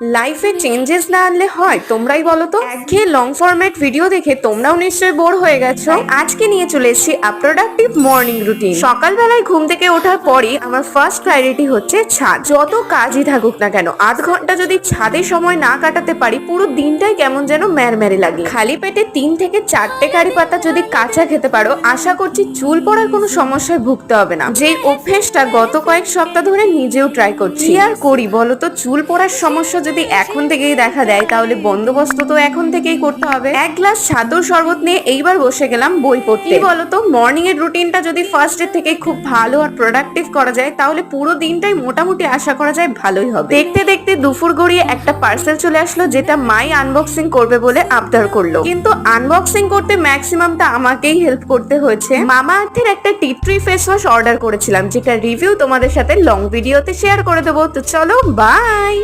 লাইফে চেঞ্জেস না আনলে হয়, তোমরাই বলো তো? একঘেয়ে লং ফরম্যাট ভিডিও দেখে তোমরাও নিশ্চয়ই বোর হয়ে গেছো। আজকে নিয়ে চলে এসেছি প্রোডাক্টিভ মর্নিং রুটিন সকালবেলায় ঘুম থেকে ওঠার পরই আমার ফার্স্ট প্রায়োরিটি হচ্ছে ছাদ। যত কাজই থাকুক না কেন, আধ ঘণ্টা যদি ছাদে সময় না কাটাতে পারি, পুরো দিনটাই কেমন যেন ম্যারম্যারে লাগে। খালি পেটে তিন থেকে চারটে কারি পাতা যদি কাঁচা খেতে পারো, আশা করছি চুল পড়ার কোনো সমস্যায় ভুগতে হবে না। যে অভ্যেসটা গত কয়েক সপ্তাহ ধরে নিজেও ট্রাই করছি। আর করি বলো তো? চুল পড়ার সমস্যা যদি এখন থেকেই দেখা দেয়, তাহলে বন্দোবস্ত তো এখন থেকেই করতে হবে। এক গ্লাস ছাতুর শরবত নিয়ে এইবার বসে গেলাম বই পড়তে। কি বলো তো মর্নিং এর রুটিনটা যদি ফার্স্ট এর থেকে খুব ভালো আর প্রোডাক্টিভ করা যায়, তাহলে পুরো দিনটাই মোটামুটি আশা করা যায় ভালোই হবে। দেখতে দেখতে দুপুর গড়িয়ে একটা পার্সেল চলে আসলো, যেটা মাই আনবক্সিং করবে বলে আবদার করল। কিন্তু আনবক্সিং করতে ম্যাক্সিমামটা আমাকেই হেল্প করতে হয়েছে। মামা আর্থের একটা tea tree face wash order করেছিলাম যেটা রিভিউ তোমাদের সাথে লং ভিডিওতে শেয়ার করে দেবো। তো চলো বাই